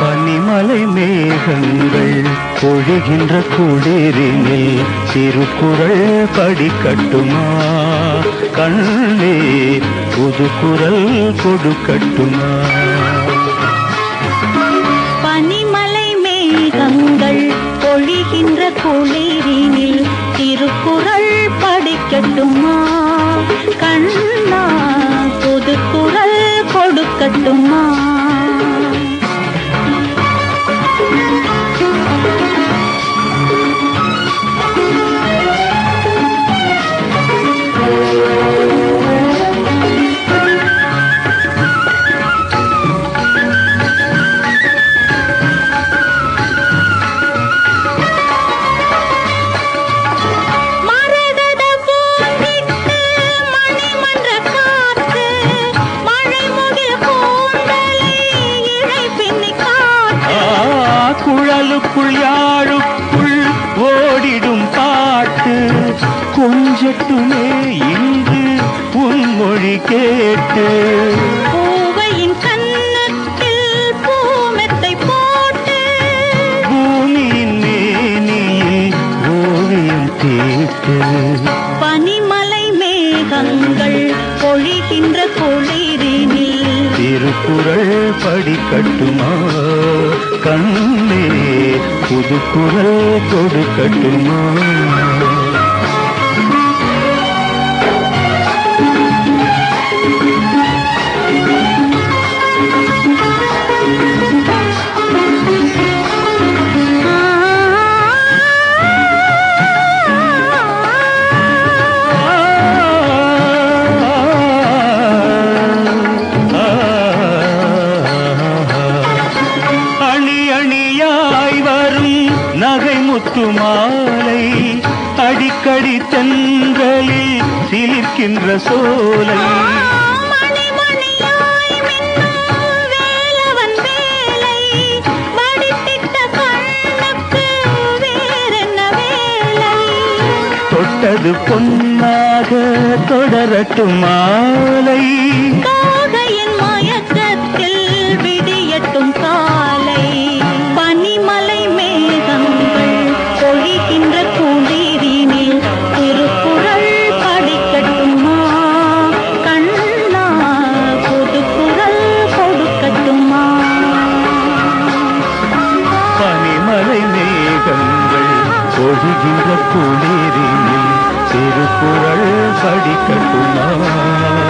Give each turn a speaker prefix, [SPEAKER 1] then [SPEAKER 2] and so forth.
[SPEAKER 1] பனிமலை மேகங்கள் பொழிகின்ற குளிரினில் திருக்குறள் படிக்கட்டுமா? கண்ணே புது குரல் கொடுக்கட்டுமா?
[SPEAKER 2] பனிமலை மேகங்கள் பொழிகின்ற குளிரினில் படிக்கட்டுமா
[SPEAKER 1] குழலுக்குள் யாழுக்குள் ஓடிடும் பாட்டு. கொஞ்சட்டுமே இன்று உன் மொழி கேட்டு.
[SPEAKER 2] பனிமலை மேகங்கள் பொழிகின்ற குளிரினில்.
[SPEAKER 1] திருக்குறள் படிக்கட்டுமா? கண்ணே புது குரல் கொடுக்கட்டுமா நகை முத்து மாலை அடிக்கடி தென்றலில் சிலிர்க்கின்ற சோலை. தொட்டது பொன்னாக தொடரட்டும் மாலை.
[SPEAKER 2] பொழிகின்ற குளிரினில் திருக்குறள் படிக்கட்டுமா
[SPEAKER 1] குரல் கொடுக்கட்டுமா